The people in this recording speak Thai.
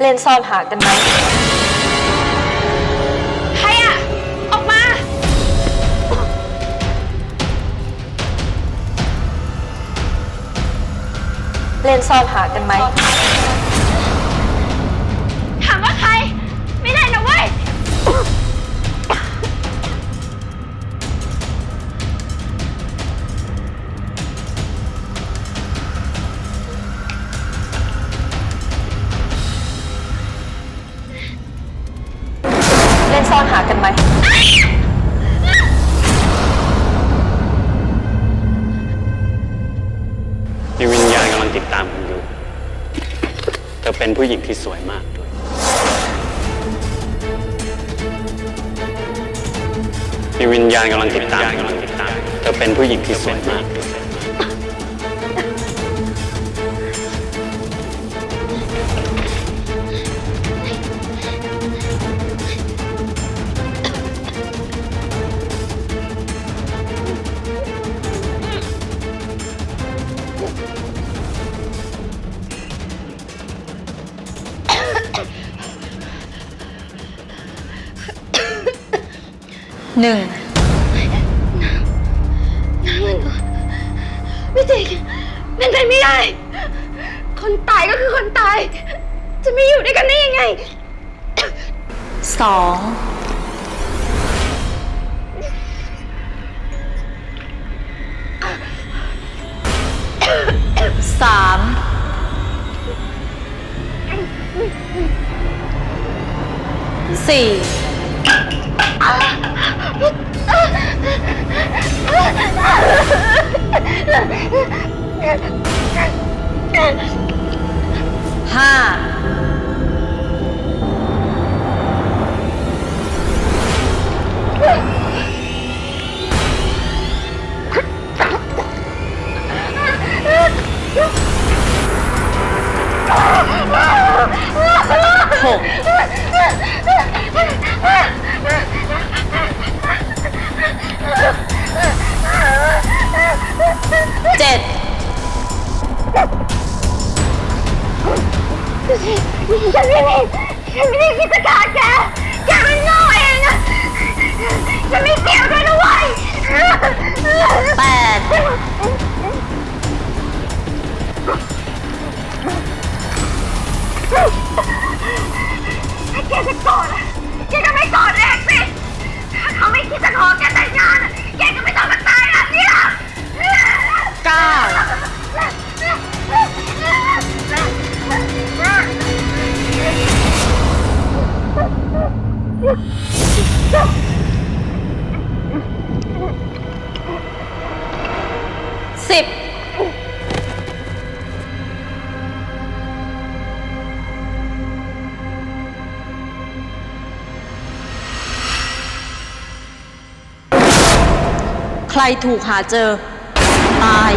เล่นซ่อนหากันไหมใครอะออกมา เล่นซ่อนหากันไหม อนหากันไหม มีวิญญาณกำลังติดตามคุณอยู่ เธอเป็นผู้หญิงที่สวยมากด้วย มีวิญญาณกำลังติดตามกำลังติดตาม เธอเป็นผู้หญิงที่สวยมาก หนึ่งไม่จริงเป็นไปไม่ได้ คนตายก็คือคนตาย จะไม่อยู่ด้วยกันได้ยังไงสองสามสี่ ห้าหก เจ็ดฉันไม่มีฉันไม่ได้คิดจะฆ่าแกแกมันโง่เองอะฉันไม่เกี่ยวด้วยนะเว้ย แปด สิบใครถูกหาเจอ ตาย